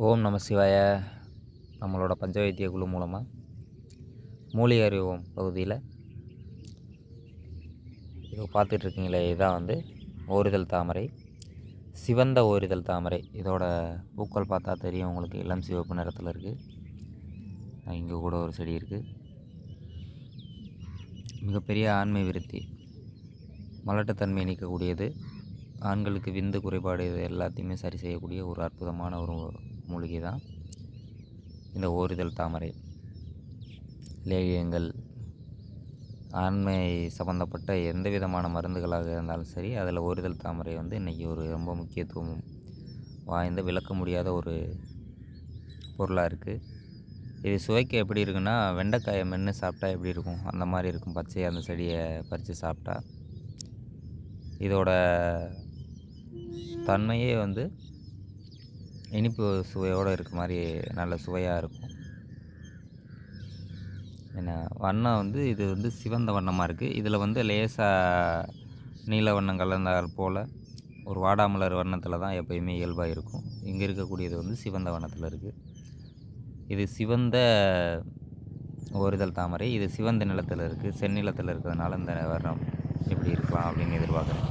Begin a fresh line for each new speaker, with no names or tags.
ஓம் நம சிவாய. நம்மளோட பஞ்சவைத்திய குழு மூலமாக மூலிகை அறிவோம் பகுதியில். இதை பார்த்துட்ருக்கீங்களே இதுதான் வந்து ஓரிதழ் தாமரை. சிவந்த ஓரிதழ் தாமரை. இதோட பூக்கள் பார்த்தா தெரியும் உங்களுக்கு. இளம் சிவப்பு நிறத்தில் இருக்குது இங்கே கூட ஒரு செடி இருக்குது மிகப்பெரிய ஆண்மை விருத்தி. மலட்டுத்தன்மை நீக்கக்கூடியது. ஆண்களுக்கு விந்து குறைபாடு இது எல்லாத்தையுமே சரி செய்யக்கூடிய ஒரு அற்புதமான ஒரு மூலிகை தான் இந்த ஓரிதழ் தாமரை லேகியங்கள் ஆண்மை சம்மந்தப்பட்ட எந்த விதமான மருந்துகளாக இருந்தாலும் சரி அதில் ஓரிதழ் தாமரை வந்து இன்றைக்கி ஒரு ரொம்ப முக்கியத்துவம் வாய்ந்த விளக்க முடியாத ஒரு பொருளாக இருக்குது இது சுவைக்க எப்படி இருக்குன்னா வெண்டைக்காயை மென்று சாப்பிட்டா எப்படி இருக்கும்? அந்த மாதிரி இருக்கும் பச்சையாக அந்த செடியை பறித்து சாப்பிட்டா. இதோட தன்மையே வந்து இனிப்பு சுவையோடு இருக்க மாதிரி நல்ல சுவையாக இருக்கும். என்ன வண்ணம் வந்து இது வந்து சிவந்த வண்ணமாக இருக்குது இதில் வந்து லேசாக நீல வண்ணம் கலந்தால் போல் ஒரு வாடாமலர் வண்ணத்தில் தான் எப்பயுமே இயல்பாக இருக்கும். இங்கே இருக்கக்கூடியது வந்து சிவந்த வண்ணத்தில் இருக்குது இது சிவந்த ஓரிதழ் தாமரை. இது சிவந்த நிலத்தில் இருக்குது செந்நிலத்தில் இருக்கிறதுனால இந்த வர்ணம் எப்படி இருக்கலாம் அப்படின்னு எதிர்பார்க்குறேன்.